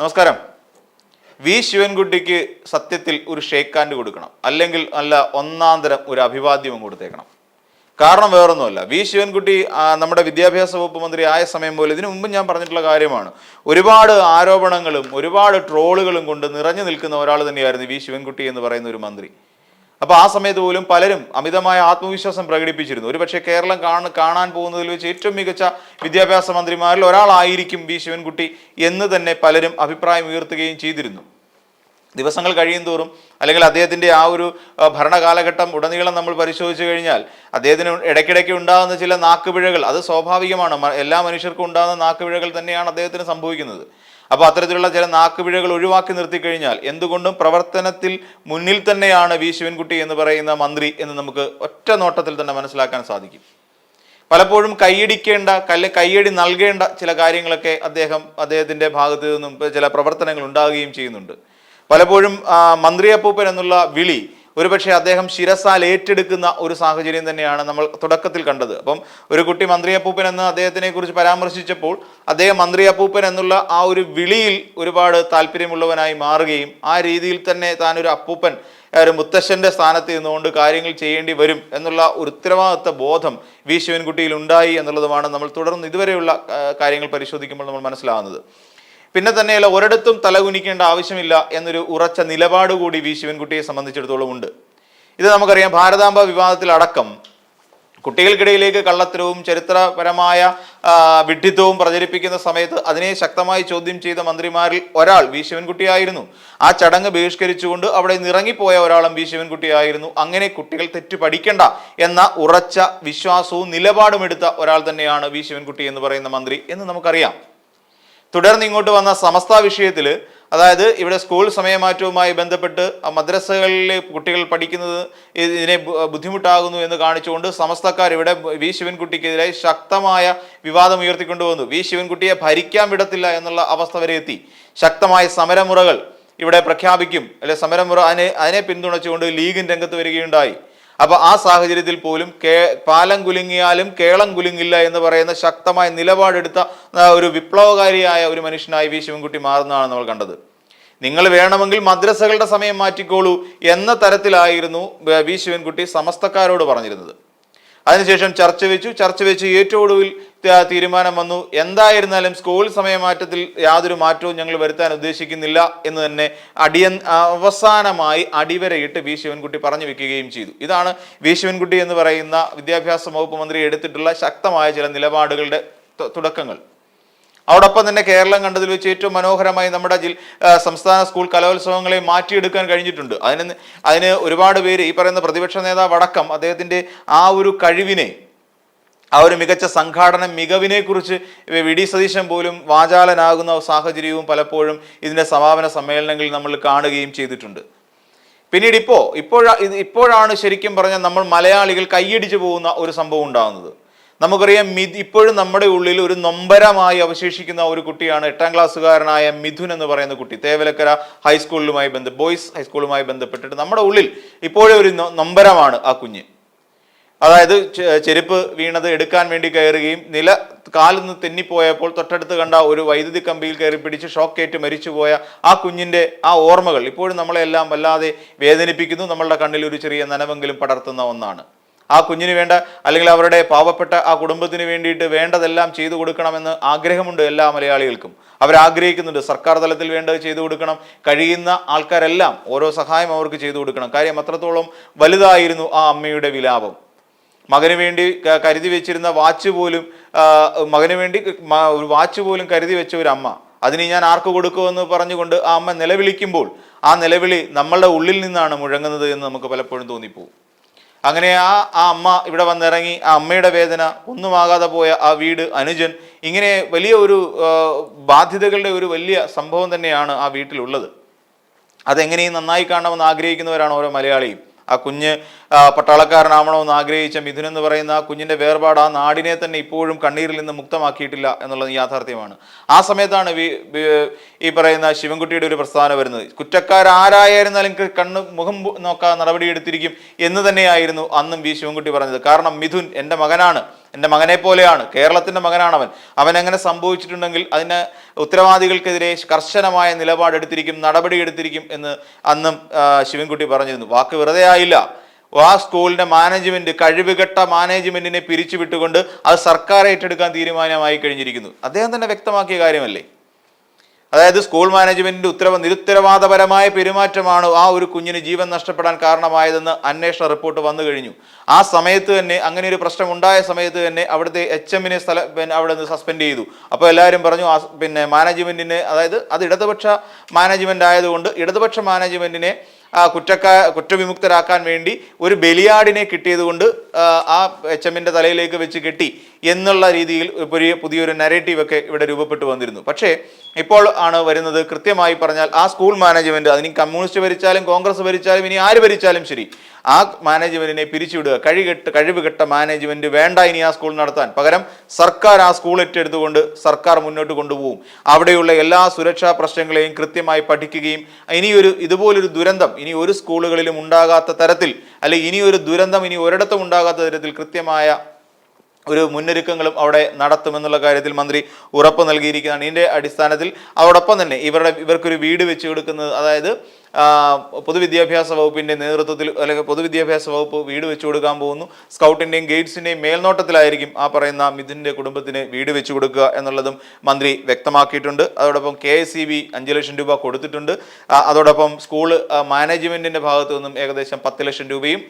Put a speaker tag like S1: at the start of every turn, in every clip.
S1: നമസ്കാരം. വി ശിവൻകുട്ടിക്ക് സത്യത്തിൽ ഒരു ഷേക്ക് ഹാൻഡ് കൊടുക്കണം. അല്ലെങ്കിൽ നല്ല ഒന്നാം തരം ഒരു അഭിവാദ്യവും കൊടുത്തേക്കണം. കാരണം വേറൊന്നുമല്ല. വി ശിവൻകുട്ടി നമ്മുടെ വിദ്യാഭ്യാസ വകുപ്പ് മന്ത്രി ആയ സമയം പോലെ ഇതിനു മുമ്പ് ഞാൻ പറഞ്ഞിട്ടുള്ള കാര്യമാണ്. ഒരുപാട് ആരോപണങ്ങളും ഒരുപാട് ട്രോളുകളും കൊണ്ട് നിറഞ്ഞു നിൽക്കുന്ന ഒരാൾ തന്നെയായിരുന്നു വി ശിവൻകുട്ടി എന്ന് പറയുന്ന ഒരു മന്ത്രി. അപ്പോൾ ആ സമയത്ത് പോലും പലരും അമിതമായ ആത്മവിശ്വാസം പ്രകടിപ്പിച്ചിരുന്നു. ഒരുപക്ഷെ കേരളം കാണ കാണാൻ പോകുന്നതിൽ വെച്ച് ഏറ്റവും മികച്ച വിദ്യാഭ്യാസ മന്ത്രിമാരിൽ ഒരാളായിരിക്കും വി. ശിവൻകുട്ടി എന്ന് തന്നെ പലരും അഭിപ്രായം ഉയർത്തുകയും ചെയ്തിരുന്നു. ദിവസങ്ങൾ കഴിയും തോറും അല്ലെങ്കിൽ അദ്ദേഹത്തിന്റെ ആ ഒരു ഭരണകാലഘട്ടം ഉടനീളം നമ്മൾ പരിശോധിച്ചു കഴിഞ്ഞാൽ അദ്ദേഹത്തിന് ഇടയ്ക്കിടയ്ക്ക് ഉണ്ടാകുന്ന ചില നാക്കുപിഴകൾ അത് സ്വാഭാവികമാണ്. എല്ലാ മനുഷ്യർക്കും ഉണ്ടാകുന്ന നാക്കുപിഴകൾ തന്നെയാണ് അദ്ദേഹത്തിന് സംഭവിക്കുന്നത്. അപ്പോൾ അത്തരത്തിലുള്ള ചില നാക്കുപിഴകൾ ഒഴിവാക്കി നിർത്തിക്കഴിഞ്ഞാൽ എന്തുകൊണ്ടും പ്രവർത്തനത്തിൽ മുന്നിൽ തന്നെയാണ് വി ശിവൻകുട്ടി എന്ന് പറയുന്ന മന്ത്രി എന്ന് നമുക്ക് ഒറ്റ നോട്ടത്തിൽ തന്നെ മനസ്സിലാക്കാൻ സാധിക്കും. പലപ്പോഴും കൈയടിക്കേണ്ട കല്ല് കൈയടി നൽകേണ്ട ചില കാര്യങ്ങളൊക്കെ അദ്ദേഹം അദ്ദേഹത്തിന്റെ ഭാഗത്തു നിന്നും ചില പ്രവർത്തനങ്ങൾ ഉണ്ടാകുകയും ചെയ്യുന്നുണ്ട്. പലപ്പോഴും മന്ത്രിയപ്പൂപ്പൻ എന്നുള്ള വിളി ഒരുപക്ഷെ അദ്ദേഹം ശിരസാൽ ഏറ്റെടുക്കുന്ന ഒരു സാഹചര്യം തന്നെയാണ് നമ്മൾ തുടക്കത്തിൽ കണ്ടത്. അപ്പം ഒരു കുട്ടി മന്ത്രി അപ്പൂപ്പൻ എന്ന് അദ്ദേഹത്തിനെ കുറിച്ച് പരാമർശിച്ചപ്പോൾ അദ്ദേഹം മന്ത്രി അപ്പൂപ്പൻ എന്നുള്ള ആ ഒരു വിളിയിൽ ഒരുപാട് താല്പര്യമുള്ളവനായി മാറുകയും ആ രീതിയിൽ തന്നെ താൻ ഒരു അപ്പൂപ്പൻ ഒരു മുത്തശ്ശന്റെ സ്ഥാനത്ത് നിന്നുകൊണ്ട് കാര്യങ്ങൾ ചെയ്യേണ്ടി വരും എന്നുള്ള ഒരു ഉത്തരവാദിത്ത ബോധം വി ശിവൻകുട്ടിയിൽ ഉണ്ടായി എന്നുള്ളതുമാണ് നമ്മൾ തുടർന്ന് ഇതുവരെയുള്ള കാര്യങ്ങൾ പരിശോധിക്കുമ്പോൾ നമ്മൾ മനസ്സിലാകുന്നത്. പിന്നെ തന്നെയല്ല ഒരിടത്തും തലകുനിക്കേണ്ട ആവശ്യമില്ല എന്നൊരു ഉറച്ച നിലപാട് കൂടി വി ശിവൻകുട്ടിയെ സംബന്ധിച്ചിടത്തോളം ഉണ്ട്. ഇത് നമുക്കറിയാം ഭാരതാംബ വിവാദത്തിലടക്കം കുട്ടികൾക്കിടയിലേക്ക് കള്ളത്തരവും ചരിത്രപരമായ വിഡ്ഢിത്വവും പ്രചരിപ്പിക്കുന്ന സമയത്ത് അതിനെ ശക്തമായി ചോദ്യം ചെയ്ത മന്ത്രിമാരിൽ ഒരാൾ വി ശിവൻകുട്ടിയായിരുന്നു. ആ ചടങ്ങ് ബഹിഷ്കരിച്ചുകൊണ്ട് അവിടെ നിറങ്ങിപ്പോയ ഒരാളും വി ശിവൻകുട്ടിയായിരുന്നു. അങ്ങനെ കുട്ടികൾ തെറ്റു പഠിക്കണ്ട എന്ന ഉറച്ച വിശ്വാസവും നിലപാടും എടുത്ത ഒരാൾ തന്നെയാണ് വി ശിവൻകുട്ടി എന്ന് പറയുന്ന മന്ത്രി എന്ന് നമുക്കറിയാം. തുടർന്ന് ഇങ്ങോട്ട് വന്ന സമസ്ത വിഷയത്തിൽ അതായത് ഇവിടെ സ്കൂൾ സമയമാറ്റവുമായി ബന്ധപ്പെട്ട് മദ്രസകളിലെ കുട്ടികൾ പഠിക്കുന്നത് ഇതിനെ ബുദ്ധിമുട്ടാകുന്നു എന്ന് കാണിച്ചുകൊണ്ട് സമസ്തക്കാർ ഇവിടെ വി ശിവൻകുട്ടിക്കെതിരെ ശക്തമായ വിവാദം ഉയർത്തിക്കൊണ്ടുവന്നു വി ശിവൻകുട്ടിയെ ഭരിക്കാൻ വിടത്തില്ല എന്നുള്ള അവസ്ഥ വരെ എത്തി. ശക്തമായ സമരമുറകൾ ഇവിടെ പ്രഖ്യാപിക്കും. അല്ലെ സമരമുറ അതിനെ അതിനെ പിന്തുണച്ചുകൊണ്ട് ലീഗിൻ രംഗത്ത് വരികയുണ്ടായി. അപ്പൊ ആ സാഹചര്യത്തിൽ പോലും കേ പാലം കുലുങ്ങിയാലും കേളം കുലുങ്ങില്ല എന്ന് പറയുന്ന ശക്തമായ നിലപാടെടുത്ത ഒരു വിപ്ലവകാരിയായ ഒരു മനുഷ്യനായി വി. ശിവൻകുട്ടി മാറുന്നതാണ് നമ്മൾ കണ്ടത്. നിങ്ങൾ വേണമെങ്കിൽ മദ്രസകളുടെ സമയം മാറ്റിക്കോളൂ എന്ന തരത്തിലായിരുന്നു വ- ശിവൻകുട്ടി സമസ്തക്കാരോട് പറഞ്ഞിരുന്നത്. അതിനുശേഷം ചർച്ച വെച്ചു ചർച്ച വെച്ച് ഏറ്റവും ഒടുവിൽ തീരുമാനം വന്നു. എന്തായിരുന്നാലും സ്കൂൾ സമയമാറ്റത്തിൽ യാതൊരു മാറ്റവും ഞങ്ങൾ വരുത്താൻ ഉദ്ദേശിക്കുന്നില്ല എന്ന് തന്നെ അടിയൻ അവസാനമായി അടിവരയിട്ട് വി. ശിവൻകുട്ടി പറഞ്ഞു വെക്കുകയും ചെയ്തു. ഇതാണ് വി. ശിവൻകുട്ടി എന്ന് പറയുന്ന വിദ്യാഭ്യാസ വകുപ്പ് മന്ത്രി എടുത്തിട്ടുള്ള ശക്തമായ ചില നിലപാടുകളുടെ തുടക്കങ്ങൾ. അതോടൊപ്പം തന്നെ കേരളം കണ്ടതിൽ വെച്ച് ഏറ്റവും മനോഹരമായി നമ്മുടെ ജില്ല സംസ്ഥാന സ്കൂൾ കലോത്സവങ്ങളെ മാറ്റിയെടുക്കാൻ കഴിഞ്ഞിട്ടുണ്ട്. അതിന് അതിന് ഒരുപാട് പേര് ഈ പറയുന്ന പ്രതിപക്ഷ നേതാവ് അടക്കം അദ്ദേഹത്തിന്റെ ആ ഒരു കഴിവിനെ ആ ഒരു മികച്ച സംഘാടന മികവിനെക്കുറിച്ച് വി. ഡി. സതീശൻ പോലും വാചാലനാകുന്ന സാഹചര്യവും പലപ്പോഴും ഇതിന്റെ സമാപന സമ്മേളനങ്ങളിൽ നമ്മൾ കാണുകയും ചെയ്തിട്ടുണ്ട്. പിന്നീട് ഇപ്പോൾ ഇപ്പോഴാ ഇപ്പോഴാണ് ശരിക്കും പറഞ്ഞാൽ നമ്മൾ മലയാളികൾ കൈയടിച്ചു പോകുന്ന ഒരു സംഭവം ഉണ്ടാകുന്നത്. നമുക്കറിയാം മിഥ് ഇപ്പോഴും നമ്മുടെ ഉള്ളിൽ ഒരു നൊമ്പരമായി അവശേഷിക്കുന്ന ഒരു കുട്ടിയാണ് എട്ടാം ക്ലാസ്സുകാരനായ മിഥുൻ എന്ന് പറയുന്ന കുട്ടി. തേവലക്കര ഹൈസ്കൂളിലുമായി ബന്ധ ബോയ്സ് ഹൈസ്കൂളുമായി ബന്ധപ്പെട്ടിട്ട് നമ്മുടെ ഉള്ളിൽ ഇപ്പോഴും ഒരു നൊമ്പരമാണ് ആ കുഞ്ഞ്. അതായത് ചെരുപ്പ് വീണത് എടുക്കാൻ വേണ്ടി കയറുകയും നില കാലിൽ നിന്ന് തെന്നിപ്പോയപ്പോൾ തൊട്ടടുത്ത് കണ്ട ഒരു വൈദ്യുതി കമ്പിയിൽ കയറി പിടിച്ച് ഷോക്കേറ്റ് മരിച്ചുപോയ ആ കുഞ്ഞിന്റെ ആ ഓർമ്മകൾ ഇപ്പോഴും നമ്മളെല്ലാം വല്ലാതെ വേദനിപ്പിക്കുന്നു. നമ്മളുടെ കണ്ണിൽ ഒരു ചെറിയ നനവെങ്കിലും പടർത്തുന്ന ഒന്നാണ്. ആ കുഞ്ഞിന് വേണ്ട അല്ലെങ്കിൽ അവരുടെ പാവപ്പെട്ട ആ കുടുംബത്തിന് വേണ്ടിയിട്ട് വേണ്ടതെല്ലാം ചെയ്തു കൊടുക്കണമെന്ന് ആഗ്രഹമുണ്ട് എല്ലാ മലയാളികൾക്കും. അവരാഗ്രഹിക്കുന്നുണ്ട് സർക്കാർ തലത്തിൽ വേണ്ടത് ചെയ്തു കൊടുക്കണം. കഴിയുന്ന ആൾക്കാരെല്ലാം ഓരോ സഹായം അവർക്ക് ചെയ്തു കൊടുക്കണം. കാര്യം അത്രത്തോളം വലുതായിരുന്നു ആ അമ്മയുടെ വിലാപം. മകന് വേണ്ടി കരുതി വെച്ചിരുന്ന വാച്ച് പോലും മകന് വേണ്ടി ഒരു വാച്ച് പോലും കരുതി വെച്ച ഒരു അമ്മ. അതിന് ഞാൻ ആർക്ക് കൊടുക്കുമെന്ന് പറഞ്ഞുകൊണ്ട് ആ അമ്മ നിലവിളിക്കുമ്പോൾ ആ നിലവിളി നമ്മളുടെ ഉള്ളിൽ നിന്നാണ് മുഴങ്ങുന്നത് എന്ന് നമുക്ക് പലപ്പോഴും തോന്നിപ്പോവും അങ്ങനെ ആ ആ അമ്മ ഇവിടെ വന്നിറങ്ങി ആ അമ്മയുടെ വേദന ഒന്നുമാകാതെ പോയ ആ വീട് അനുജൻ ഇങ്ങനെ വലിയ ഒരു ബാധ്യതകളുടെ ഒരു വലിയ സംഭവം തന്നെയാണ് ആ വീട്ടിലുള്ളത്. അതെങ്ങനെയും നന്നായി കാണണമെന്ന് ആഗ്രഹിക്കുന്നവരാണ് ഓരോ മലയാളിയും. ആ കുഞ്ഞ് പട്ടാളക്കാരനാവണമെന്ന് ആഗ്രഹിച്ച മിഥുൻ എന്ന് പറയുന്ന ആ കുഞ്ഞിന്റെ വേർപാട് ആ നാടിനെ തന്നെ ഇപ്പോഴും കണ്ണീരിൽ നിന്ന് മുക്തമാക്കിയിട്ടില്ല എന്നുള്ളത് യാഥാർത്ഥ്യമാണ്. ആ സമയത്താണ് ഈ പറയുന്ന ശിവൻകുട്ടിയുടെ ഒരു പ്രസ്താവന വരുന്നത്. കുറ്റക്കാരാരായിരുന്നാലും കണ്ണ് മുഖം നോക്കാൻ നടപടിയെടുത്തിരിക്കും എന്ന് തന്നെയായിരുന്നു അന്നും വി ശിവൻകുട്ടി പറഞ്ഞത്. കാരണം മിഥുൻ എന്റെ മകനാണ്. എന്റെ മകനെ പോലെയാണ് കേരളത്തിന്റെ മകനാണ് അവൻ അവൻ അങ്ങനെ സംഭവിച്ചിട്ടുണ്ടെങ്കിൽ അതിന് ഉത്തരവാദികൾക്കെതിരെ കർശനമായ നിലപാടെടുത്തിരിക്കും നടപടി എടുത്തിരിക്കും എന്ന് അന്നും ശിവൻകുട്ടി പറഞ്ഞിരുന്നു. വാക്ക് വെറുതെ ആയില്ല. ആ സ്കൂളിന്റെ മാനേജ്മെന്റ് കഴിവുകെട്ട മാനേജ്മെന്റിനെ പിരിച്ചുവിട്ടുകൊണ്ട് അത് സർക്കാർ ഏറ്റെടുക്കാൻ തീരുമാനമായി കഴിഞ്ഞിരിക്കുന്നു. അദ്ദേഹം തന്നെ വ്യക്തമാക്കിയ കാര്യമല്ലേ? അതായത് സ്കൂൾ മാനേജ്മെന്റിന്റെ ഉത്തരവ് നിരുത്തരവാദപരമായ പെരുമാറ്റമാണ് ആ ഒരു കുഞ്ഞിന് ജീവൻ നഷ്ടപ്പെടാൻ കാരണമായതെന്ന് അന്വേഷണ റിപ്പോർട്ട് വന്നു കഴിഞ്ഞു. ആ സമയത്ത് തന്നെ അങ്ങനെ ഒരു പ്രശ്നം ഉണ്ടായ സമയത്ത് തന്നെ അവിടുത്തെ എച്ച് എമ്മിനെ സ്ഥല പിന്നെ അവിടെ നിന്ന് സസ്പെൻഡ് ചെയ്തു. അപ്പോൾ എല്ലാവരും പറഞ്ഞു പിന്നെ മാനേജ്മെന്റിനെ അതായത് അത് ഇടതുപക്ഷ മാനേജ്മെന്റ് ആയതുകൊണ്ട് ഇടതുപക്ഷ മാനേജ്മെന്റിനെ കുറ്റക്കാ കുറ്റവിമുക്തരാക്കാൻ വേണ്ടി ഒരു ബലിയാടിനെ കിട്ടിയതുകൊണ്ട് ആ, എച്ച് എമ്മിന്റെ തലയിലേക്ക് വെച്ച് കെട്ടി എന്നുള്ള രീതിയിൽ പുതിയ പുതിയൊരു നരേറ്റീവ് ഒക്കെ ഇവിടെ രൂപപ്പെട്ടു വന്നിരുന്നു. പക്ഷേ ഇപ്പോൾ ആണ് വരുന്നത് കൃത്യമായി പറഞ്ഞാൽ ആ സ്കൂൾ മാനേജ്മെന്റ് അതിന് കമ്മ്യൂണിസ്റ്റ് ഭരിച്ചാലും കോൺഗ്രസ് ഭരിച്ചാലും ഇനി ആര് ഭരിച്ചാലും ശരി ആ മാനേജ്മെന്റിനെ പിരിച്ചുവിടുക. കഴികെട്ട് കഴിവുകെട്ട മാനേജ്മെന്റ് വേണ്ട ഇനി ആ സ്കൂൾ നടത്താൻ. പകരം സർക്കാർ ആ സ്കൂൾ ഏറ്റെടുത്തുകൊണ്ട് സർക്കാർ മുന്നോട്ട് കൊണ്ടുപോകും. അവിടെയുള്ള എല്ലാ സുരക്ഷാ പ്രശ്നങ്ങളെയും കൃത്യമായി പഠിക്കുകയും ഇനിയൊരു ഇതുപോലൊരു ദുരന്തം ഇനി ഒരു സ്കൂളുകളിലും ഉണ്ടാകാത്ത തരത്തിൽ അല്ലെങ്കിൽ ഇനി ഒരു ദുരന്തം ഇനി ഒരിടത്തും ഉണ്ടാകാത്ത തരത്തിൽ കൃത്യമായ ഒരു മുന്നൊരുക്കങ്ങളും അവിടെ നടത്തുമെന്നുള്ള കാര്യത്തിൽ മന്ത്രി ഉറപ്പ് നൽകിയിരിക്കുന്നതാണ് ഇതിന്റെ അടിസ്ഥാനത്തിൽ അതോടൊപ്പം തന്നെ ഇവരുടെ ഇവർക്കൊരു വീട് വെച്ച് കൊടുക്കുന്നത് അതായത് പൊതുവിദ്യാഭ്യാസ വകുപ്പിന്റെ നേതൃത്വത്തിൽ അല്ലെങ്കിൽ പൊതുവിദ്യാഭ്യാസ വകുപ്പ് വീട് വെച്ചു കൊടുക്കാൻ പോകുന്നു. സ്കൗട്ടിന്റെയും ഗൈഡ്സിന്റെയും മേൽനോട്ടത്തിലായിരിക്കും ആ പറയുന്ന മിഥുന്റെ കുടുംബത്തിന് വീട് വെച്ചു കൊടുക്കുക എന്നുള്ളതും മന്ത്രി വ്യക്തമാക്കിയിട്ടുണ്ട്. അതോടൊപ്പം K S C B lakh രൂപ കൊടുത്തിട്ടുണ്ട്. അതോടൊപ്പം സ്കൂൾ മാനേജ്മെന്റിന്റെ ഭാഗത്തു നിന്നും ഏകദേശം പത്ത് ലക്ഷം രൂപയും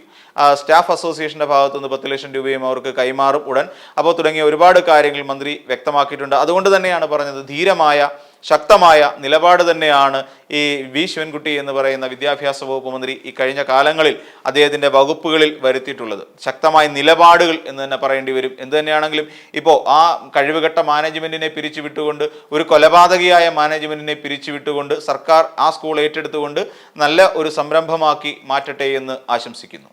S1: സ്റ്റാഫ് അസോസിയേഷന്റെ ഭാഗത്തു നിന്ന് പത്ത് ലക്ഷം രൂപയും അവർക്ക് കൈമാറും ഉടൻ. അപ്പോൾ തുടങ്ങിയ ഒരുപാട് കാര്യങ്ങൾ മന്ത്രി വ്യക്തമാക്കിയിട്ടുണ്ട്. അതുകൊണ്ട് തന്നെയാണ് പറഞ്ഞത് ധീരമായ ശക്തമായ നിലപാട് തന്നെയാണ് ഈ വി. ശിവൻകുട്ടി എന്ന് പറയുന്ന വിദ്യാഭ്യാസ വകുപ്പ് മന്ത്രി ഈ കഴിഞ്ഞ കാലങ്ങളിൽ അദ്ദേഹത്തിന്റെ വകുപ്പുകളിൽ വരുത്തിയിട്ടുള്ളത്. ശക്തമായ നിലപാടുകൾ എന്ന് തന്നെ പറയേണ്ടി വരും. എന്ത് തന്നെയാണെങ്കിലും ഇപ്പോൾ ആ കഴിവുകെട്ട മാനേജ്മെന്റിനെ പിരിച്ചുവിട്ടുകൊണ്ട് ഒരു കൊലപാതകിയായ മാനേജ്മെന്റിനെ പിരിച്ചുവിട്ടുകൊണ്ട് സർക്കാർ ആ സ്കൂൾ ഏറ്റെടുത്തുകൊണ്ട് നല്ല ഒരു സംരംഭമാക്കി മാറ്റട്ടെ എന്ന് ആശംസിക്കുന്നു.